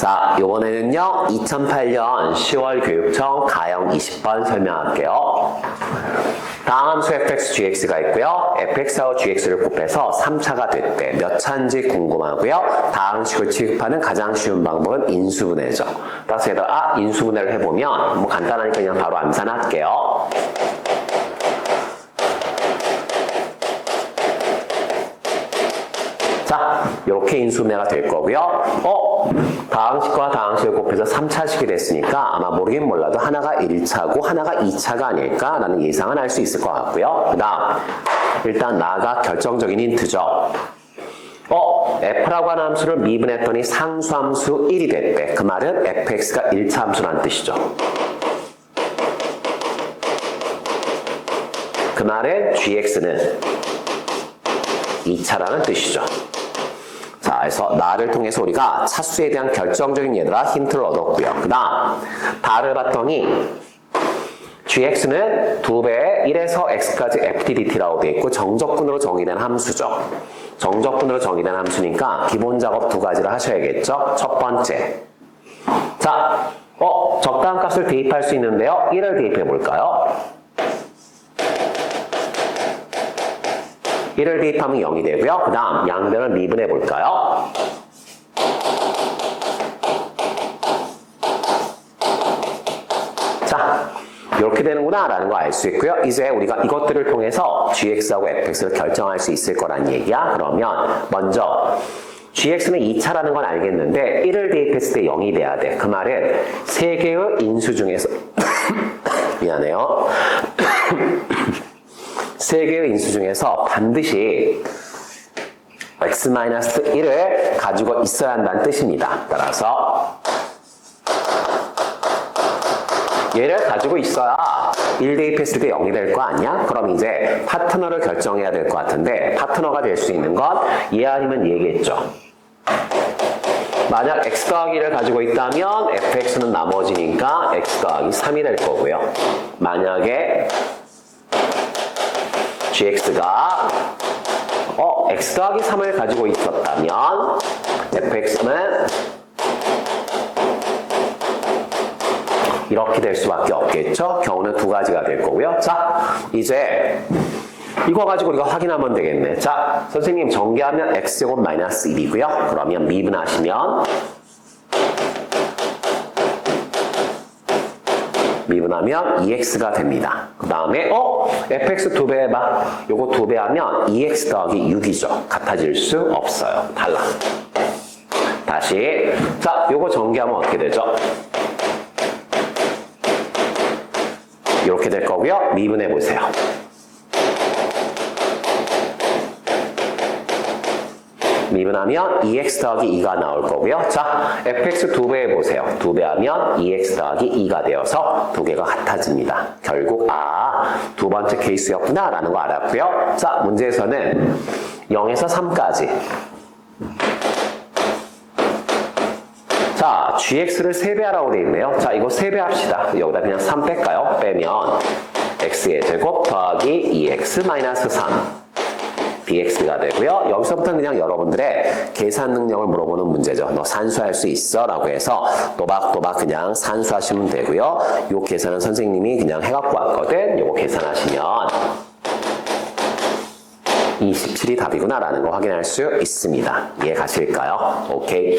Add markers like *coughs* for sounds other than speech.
자, 이번에는요, 2008년 10월 교육청 가형 20번 설명할게요. 다음 함수 fx, gx가 있고요. fx하고 gx를 곱해서 3차가 됐대. 몇 차인지 궁금하고요. 다음 식을 취급하는 가장 쉬운 방법은 인수분해죠. 따라서 얘들 아, 인수분해를 해보면 뭐 간단하니까 그냥 바로 암산할게요. 자, 이렇게 인수분해가 될 거고요. 어, 다항식과 다항식을 곱해서 3차식이 됐으니까 아마 모르긴 몰라도 하나가 1차고 하나가 2차가 아닐까라는 예상은 할 수 있을 것 같고요. 그 다음, 일단 나가 결정적인 힌트죠. 어, f라고 하는 함수를 미분했더니 상수함수 1이 됐대. 그 말은 fx가 1차 함수라는 뜻이죠. 그 말은 gx는 2차라는 뜻이죠. 자, 그래서 나를 통해서 우리가 차수에 대한 결정적인 얘들아 힌트를 얻었고요. 그 다음, 다를 봤더니 gx는 2배 1에서 x까지 ftdt라고 되어 있고 정적분으로 정의된 함수죠. 정적분으로 정의된 함수니까 기본 작업 두 가지를 하셔야겠죠. 첫 번째. 자, 어, 적당한 값을 대입할 수 있는데요. 1을 대입해 볼까요? 1을 대입하면 0이 되고요. 그 다음 양변을 미분해 볼까요? 자, 이렇게 되는구나 라는 거알수 있고요. 이제 우리가 이것들을 통해서 gx하고 fx를 결정할 수 있을 거란 얘기야. 그러면 먼저 gx는 2차라는 건 알겠는데 1을 대입했을 때 0이 돼야 돼. 그 말은 세 개의 인수 중에서 *coughs* 미안해요. *coughs* 세 개의 인수 중에서 반드시 x-1을 가지고 있어야 한다는 뜻입니다. 따라서 얘를 가지고 있어야 1 대입했을 때 0이 될 거 아니야? 그럼 이제 파트너를 결정해야 될 것 같은데 파트너가 될 수 있는 건 얘 아니면 얘겠죠. 만약 x 더하기를 가지고 있다면 fx는 나머지니까 x 더하기 3이 될 거고요. 만약에 gx가 어, x 더하기 3을 가지고 있었다면 fx는 이렇게 될 수밖에 없겠죠. 경우는 두 가지가 될 거고요. 자, 이제 이거 가지고 우리가 확인하면 되겠네. 자, 선생님 전개하면 x제곱 마이너스 1이고요. 그러면 미분하시면 미분하면 2x가 됩니다. 그 다음에 어? fx 두 배 해봐. 요거 두 배 하면 2x 더하기 6이죠. 같아질 수 없어요. 달라. 다시 자, 요거 전개하면 어떻게 되죠? 이렇게 될 거고요. 미분해 보세요. 미분하면 2x 더하기 2가 나올 거고요. 자, fx 두 배 해보세요. 두 배 하면 2x 더하기 2가 되어서 두 개가 같아집니다. 결국 아, 두 번째 케이스였구나 라는 거 알았고요. 자, 문제에서는 0에서 3까지 자, gx를 3배하라고 되어 있네요. 자, 이거 3배 합시다. 여기다 그냥 3 뺄까요? 빼면 x의 제곱 더하기 2x 마이너스 3 dx가 되고요. 여기서부터는 그냥 여러분들의 계산 능력을 물어보는 문제죠. 너 산수할 수 있어? 라고 해서 또박또박 그냥 산수하시면 되고요. 요 계산은 선생님이 그냥 해갖고 왔거든. 요거 계산하시면 27이 답이구나 라는 거 확인할 수 있습니다. 이해 가실까요? 오케이.